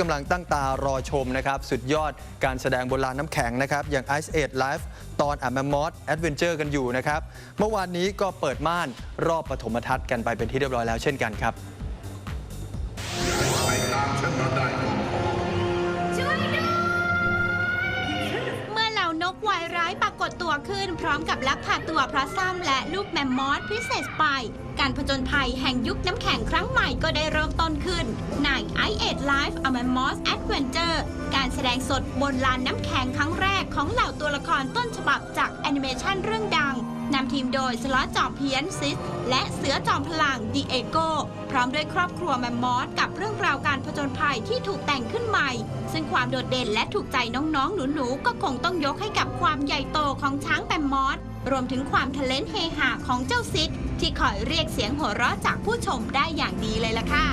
กำลังตั้งตารอชมนะครับ สุดยอดการแสดงบนลานน้ำแข็งนะครับ อย่าง Ice Age Live ตอน a m a m o t Adventure กันอยู่นะครับ เมื่อวานนี้ก็เปิดม่านรอบปฐมทัศน์กันไปเป็นที่เรียบร้อยแล้วเช่นกันครับไปตามฉันมาได้ก็พอเมื่อเหล่านกวายร้ายปรากฏตัวขึ้นพร้อมกับลักพาตัวพระซ้ำและลูกแมมมอสพิเศษไป การผจญภัยแห่งยุคน้ำแข็งครั้งใหม่ก็ได้ i อ Live a m a m o s Adventure การแสดงสดบนลานน้ำแข็งครั้งแรกของเหล่าตัวละครต้นฉบับจากแอนิเมชันเรื่องดังนำทีมโดยสล็อตจอมเพี้ยนซิส และเสือจอมพลังดีเอโกพร้อมด้วยครอบครัวแมมมอสกับเรื่องราวการผจญภัยที่ถูกแต่งขึ้นใหม่ ซึ่งความโดดเด่นและถูกใจน้องๆ หนูๆ ก็คงต้องยกให้กับความใหญ่โตของช้างแมมมอสรวมถึงความทะเลนเฮฮาของเจ้าซิดที่คอยเรียกเสียงหัวเราะจากผู้ชมได้อย่างดีเลยล่ะค่ะ